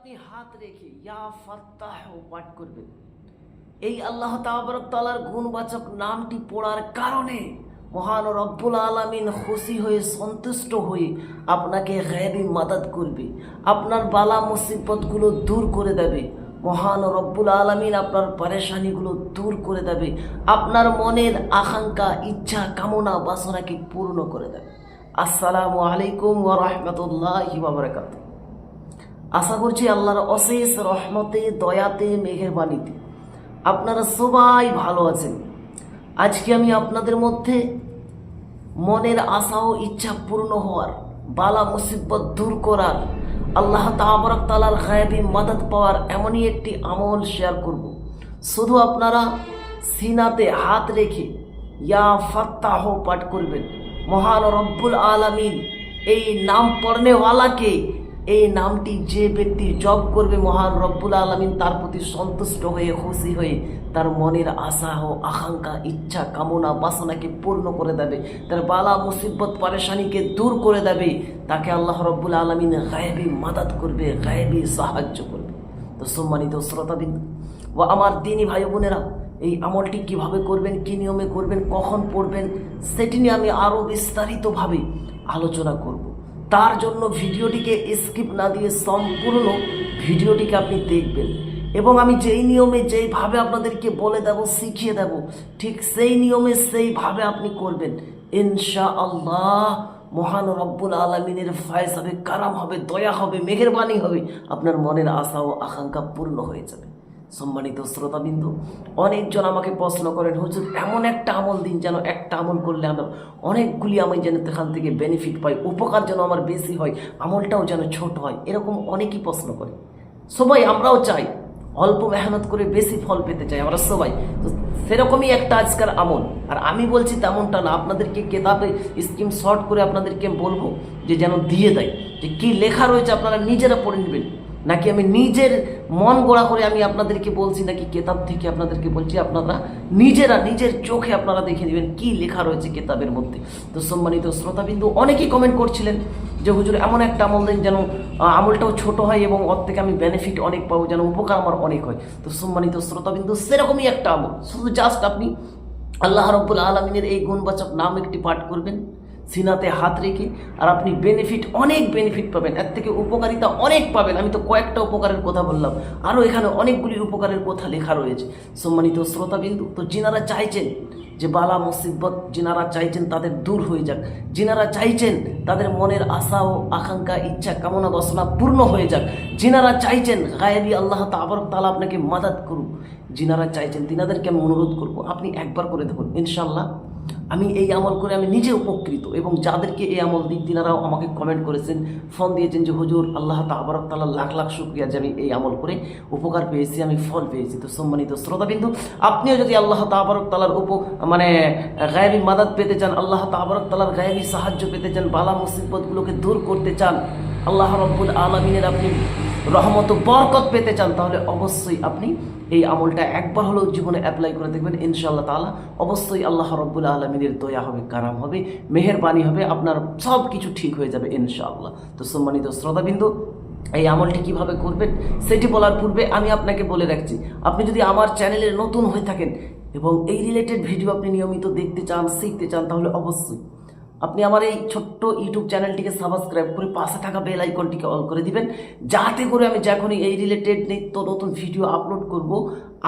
আপনি হাত রেখে, ইয়া ফাত্তাহ, পাঠ করবেন। এই আল্লাহ তালার গুণবাচক নামটি পড়ার কারণে মহান রব্বুল আলমিন খুশি হয়ে, সন্তুষ্ট হয়ে আপনাকে গায়েবী মাদাত করবে। আপনার বালা মুসিবতগুলো দূর করে দেবে। মহান রব্বুল আলমিন আপনার পরেশানিগুলো দূর করে দেবে। আপনার মনের আকাঙ্ক্ষা, ইচ্ছা, কামনা, বাসনাকে পূর্ণ করে দেবে। আসসালামু আলাইকুম ওয়া রাহমাতুল্লাহি ওয়া বারাকাতুহু। আশা করছি আল্লাহর অশেষ রহমতে, দয়াতে, মেহেরবানিতে আপনারা সবাই ভালো আছেন। আজকে আমি আপনাদের মধ্যে মনের আশা ও ইচ্ছা পূর্ণ হওয়ার, বালা মুসিবত দূর করার, আল্লাহ তাবরক তালার গায়েবী মাদত পাওয়ার এমনই একটি আমল শেয়ার করব। শুধু আপনারা সিনাতে হাত রেখে ইয়া ফাত্তাহ পাঠ করবেন। মহান রব্বুল আলামিন এই নাম পড়নেওয়ালাকে এই নামটি যে ব্যক্তি জপ করবে মহান রব্বুল আলমিন, তার প্রতি সন্তুষ্ট হয়ে, খুশি হয়ে তার মনের আশা ও আকাঙ্ক্ষা, ইচ্ছা, কামনা, বাসনাকে পূর্ণ করে দেবে। তার বালা, মুসিবত, পারেশানিকে দূর করে দেবে। তাকে আল্লাহ রব্বুল আলমিন গায়েবী মাদাত করবে, গায়েবী সাহায্য করবে। তো সম্মানিত শ্রোতাবিন্দু, ও আমার দিনী ভাই বোনেরা, এই আমলটি কীভাবে করবেন, কি নিয়মে করবেন, কখন পড়বেন, সেটি নিয়ে আমি আরও বিস্তারিতভাবে আলোচনা করব। তার জন্য ভিডিওটিকে স্কিপ না দিয়ে সম্পূর্ণ ভিডিওটিকে আপনি দেখবেন। এবং আমি যেই নিয়মে যেইভাবে আপনাদেরকে বলে দেব, শিখিয়ে দেব, ঠিক সেই নিয়মে সেইভাবে আপনি করবেন। ইনশা আল্লাহ মহান রব্বুল আলমিনের ফায়স হবে কারাম হবে, দয়া হবে, মেহেরবানি হবে, আপনার মনের আশা ও আকাঙ্ক্ষা পূর্ণ হয়ে যাবে। সম্মানিত শ্রোতাবিন্দু, অনেকজন আমাকে প্রশ্ন করেন, হুজুর, এমন একটা আমল দিন যেন একটা আমল করলে আমার অনেকগুলি আমি যেন এখান থেকে বেনিফিট পাই, উপকার যেন আমার বেশি হয়, আমলটাও যেন ছোট হয়? এরকম অনেকেই প্রশ্ন করে। সবাই আমরাও চাই, অল্প মেহনত করে বেশি ফল পেতে চাই, আমরা সবাই। তো সেরকমই একটা আজকাল আমল। আর আমি বলছি তেমনটা না, আপনাদেরকে কেতাবে স্কিম শর্ট করে আপনাদেরকে বলব যে যেন দিয়ে দেয়। যে কি লেখা রয়েছে আপনারা নিজেরা পড়ে নেবেন। নাকি আমি নিজের মন গোড়া করে আমি আপনাদেরকে বলছি, নাকি কেতাব থেকে আপনাদেরকে বলছি, আপনারা নিজেরা, নিজের চোখে আপনারা দেখে নেবেন কি লেখা রয়েছে কেতাবের মধ্যে। তো সম্মানিত শ্রোতাবিন্দু, অনেকেই কমেন্ট করছিলেন যে, হুজুর, এমন একটা আমল দেন যেন আমলটাও ছোট হয় এবং ওর থেকে আমি বেনিফিট অনেক পাবো, যেন উপকার আমার অনেক হয়। তো সম্মানিত শ্রোতাবিন্দু, সেরকমই একটা আমল। শুধু জাস্ট আপনি আল্লাহ রব্বুল আলমিনের এই গুণবাচক নাম একটি পাঠ করবেন। সিনাতে হাত রেখে আর আপনি বেনিফিট অনেক বেনিফিট পাবেন। এর থেকে উপকারিতা অনেক পাবেন। আমি তো কয়েকটা উপকারের কথা বললাম। আরও এখানে অনেকগুলি উপকারের কথা লেখা রয়েছে। সম্মানিত শ্রোতাবিন্দু, তো যিনারা চাইছেন যে বালা মুসিবত যিনারা চাইছেন তাদের দূর হয়ে যাক। যিনারা চাইছেন তাদের মনের আশা ও আকাঙ্ক্ষা, ইচ্ছা, কামনা, বাসনা পূর্ণ হয়ে যাক। যিনারা চাইছেন গায়েবী আল্লাহ তাবরক তালা আপনাকে মাদাত করুক। যিনারা চাইছেন, তিনাদেরকে আমি অনুরোধ করব, আপনি একবার করে দেখুন। ইনশাল্লাহ আমি এই আমল করে আমি নিজে উপকৃত এবং যাদেরকে এই আমল দিই তিনারাও আমাকে কমেন্ট করেছেন ফোন দিয়েছেন যে, হুজুর, আল্লাহ তাবরক লাখ লাখ শুক্রিয়া যে আমি এই আমল করে উপকার পেয়েছি, আমি ফল পেয়েছি। তো সম্মানিত শ্রোতাবিন্দু, আপনিও যদি আল্লাহ তাবরক তালার উপ মানে গায়েবী মাদাত পেতে চান, আল্লাহ তাবরক তালার গায়েবী সাহায্য পেতে চান, বালা মুসিবতগুলোকে দূর করতে চান, আল্লাহ রব্বুল আলমিনের আপনি রহমত বরকত পেতে চান, তাহলে অবশ্যই আপনি এই আমলটা একবার হলেও জীবনে অ্যাপ্লাই করে দেখবেন, ইনশাআল্লাহ তাআলা। অবশ্যই আল্লাহ রব্বুল আলমিনের দয়া হবে, কারাম হবে, মেহেরবানি হবে, আপনার সব কিছু ঠিক হয়ে যাবে ইনশাআল্লাহ। তো সম্মানিত শ্রোতাবিন্দু, এই আমলটি কীভাবে করবেন সেটি বলার পূর্বে আমি আপনাকে বলে রাখছি, আপনি যদি আমার চ্যানেলে নতুন হয়ে থাকেন এবং এই রিলেটেড ভিডিও আপনি নিয়মিত দেখতে চান, শিখতে চান, তাহলে অবশ্যই আপনি আমার এই ছোট্ট ইউটিউব চ্যানেলটিকে সাবস্ক্রাইব করে পাশে থাকা বেল আইকনটিকে অল করে দিবেন। যাতে করে আমি যখনই এই রিলেটেড নিত্য নতুন ভিডিও আপলোড করব,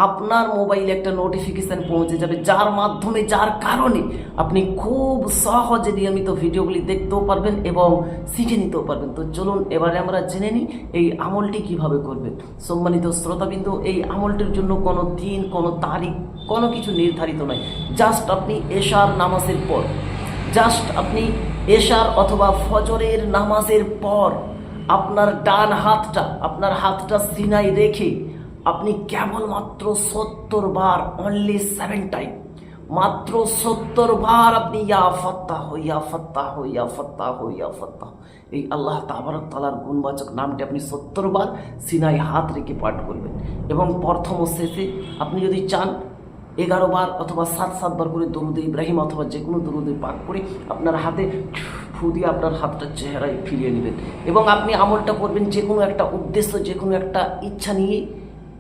আপনার মোবাইলে একটা নোটিফিকেশান পৌঁছে যাবে, যার মাধ্যমে, যার কারণে আপনি খুব সহজে নিয়মিত ভিডিওগুলি দেখতেও পারবেন এবং শিখে নিতেও পারবেন। তো চলুন, এবারে আমরা জেনে নিই এই আমলটি কীভাবে করবেন। সম্মানিত শ্রোতাবিন্দু, এই আমলটির জন্য কোনো দিন, কোনো তারিখ, কোনো কিছু নির্ধারিত নয়। জাস্ট আপনি এশার নামাজের পর জাস্ট আপনি এশার অথবা ফজরের নামাজের পর আপনার ডান হাতটা, আপনার হাতটা সিনাই রেখে আপনি কেবলমাত্র সত্তর বার অনলি সেভেন টাইম মাত্র সত্তর বার আপনি ইয়া ফত্তাহ ইয়া ফত্তাহ ইয়া ফত্তাহ ইয়া ফত্তাহ। এই আল্লাহ তাবারক তালার গুণবাচক নামটি আপনি সত্তর বার সিনাই হাত রেখে পাঠ করবেন। এবং প্রথম ও শেষে আপনি যদি চান এগারো বার অথবা সাত সাতবার করে দরুদে ইব্রাহিম অথবা যে কোনো দরুদে পাক করে আপনার হাতে ফু দিয়ে আপনার হাতটা চেহারায় ফিরিয়ে নেবেন। এবং আপনি আমলটা করবেন যে কোনো একটা উদ্দেশ্য, যে কোনো একটা ইচ্ছা নিয়ে,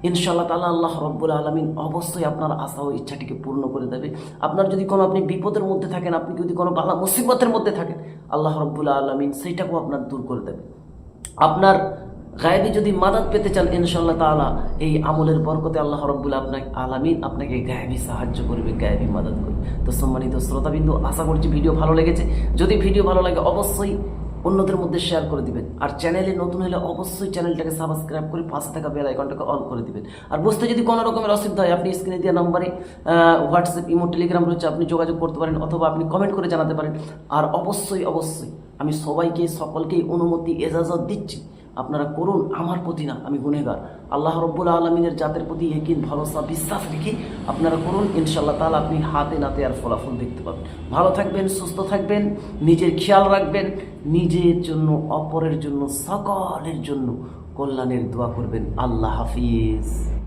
ইনশাআল্লাহ তালা আল্লাহ রব্বুল আলমিন অবশ্যই আপনার আশা ও ইচ্ছাটিকে পূর্ণ করে দেবে। আপনার যদি কোনো আপনি বিপদের মধ্যে থাকেন, আপনি যদি কোনো বালা মুসিবতের মধ্যে থাকেন, আল্লাহ রব্বুল আলমিন সেইটাকেও আপনার দূর করে দেবে। আপনার গায়েবী যদি মাদাত পেতে চান ইনশাল্লাহ তাআলা, এই আমলের বরকতে আল্লাহ রব্বুল আপনাকে আলামিন আপনাকে গায়েবী সাহায্য করবে, গায়েবী মাদাত করবে। তো সম্মানিত শ্রোতাবিন্দু, আশা করছি ভিডিও ভালো লেগেছে। যদি ভিডিও ভালো লাগে, অবশ্যই অন্যদের মধ্যে শেয়ার করে দিবেন। আর চ্যানেলে নতুন হলে অবশ্যই চ্যানেলটাকে সাবস্ক্রাইব করে পাশে থাকা বেল আইকনটাকে অল করে দিবেন। আর বুঝতে যদি কোনো রকমের অসুবিধা হয়, আপনি স্ক্রিনে দেওয়া নাম্বারে হোয়াটসঅ্যাপ ইমো টেলিগ্রাম রয়েছে, আপনি যোগাযোগ করতে পারেন অথবা আপনি কমেন্ট করে জানাতে পারেন। আর অবশ্যই অবশ্যই আমি সবাইকে, সকলকেই অনুমতি, এজাজত দিচ্ছি। আপনারা করুন আমার প্রতি না, আমি গুনেগার আল্লাহ রব্বুল আলমিনের জাতের প্রতি একিন ভরসা, বিশ্বাস রেখে আপনারা করুন ইনশাল্লাহ তাহলে আপনি হাতে নাতে আর ফলাফল দেখতে পাবেন। ভালো থাকবেন, সুস্থ থাকবেন, নিজের খেয়াল রাখবেন, নিজের জন্য, অপরের জন্য, সকলের জন্য কল্যাণের দোয়া করবেন। আল্লাহ হাফিজ।